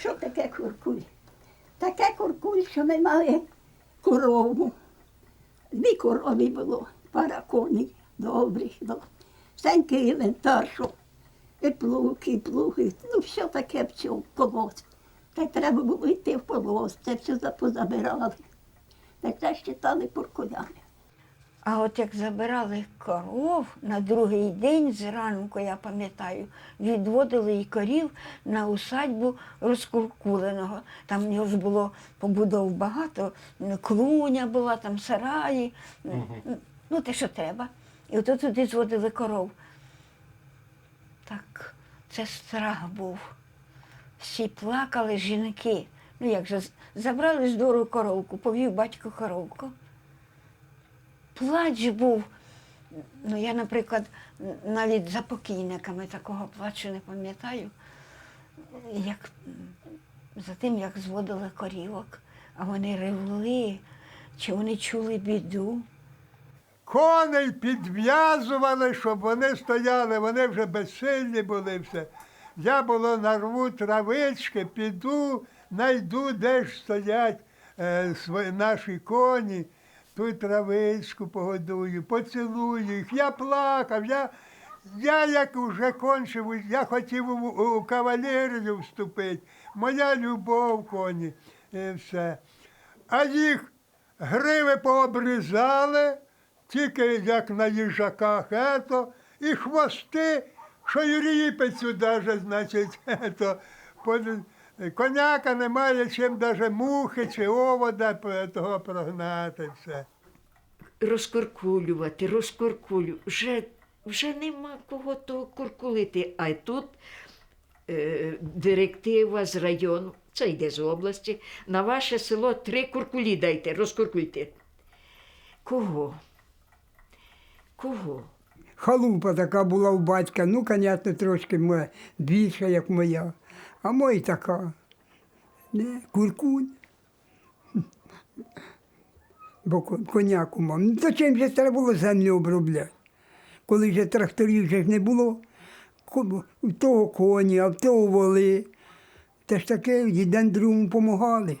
що таке куркуль? Таке куркуль, що ми мали корову. Дві корови було, пара коней добрих. до- Всенький інвентар, що і плуг, і плуги, ну все таке в цьому колос. Та треба було йти в колос, це все позабирали. Так це считали куркулями. А от як забирали коров на другий день зранку, я пам'ятаю, відводили і корів на усадьбу розкуркуленого. Там в нього ж було побудов багато, клуня була, там сараї, м, ну те, що треба. І от туди зводили коров. Так, це страх був. Всі плакали жінки. Ну як же, забрали з двору коровку, повів батько коровку плач був. Ну, я, наприклад, навіть за покійниками такого плачу не пам'ятаю, як за тим, як зводили корівок, а вони ревли, чи вони чули біду. Коней підв'язували, щоб вони стояли, вони вже безсильні були все. Я було нарву травички, піду, найду, де ж стоять е, свої, наші коні, ту травичку погодую, поцілую їх. Я плакав, я, я як вже кончив, я хотів у, у кавалерію вступити. Моя любов коні і все. А їх гриви пообрізали, тільки як на їжаках, ето, і хвости, що й ріпицю даже, значить, ето, коняка немає чим даже мухи чи овода того прогнати все. розкуркулювати, розкуркулю. Вже, вже нема кого того куркулити. А тут е, директива з району, це йде з області, на ваше село три куркулі дайте, розкуркуйте. Кого? Кого? Халупа така була у батька, ну, звісно, трошки моя, більша, як моя. А моя така. Не, куркуль. Бо коняку мав. Ну, то чим же треба було землю обробляти? Коли вже тракторів вже ж не було, того коні, а в того воли. Та ж таке один другому допомагали.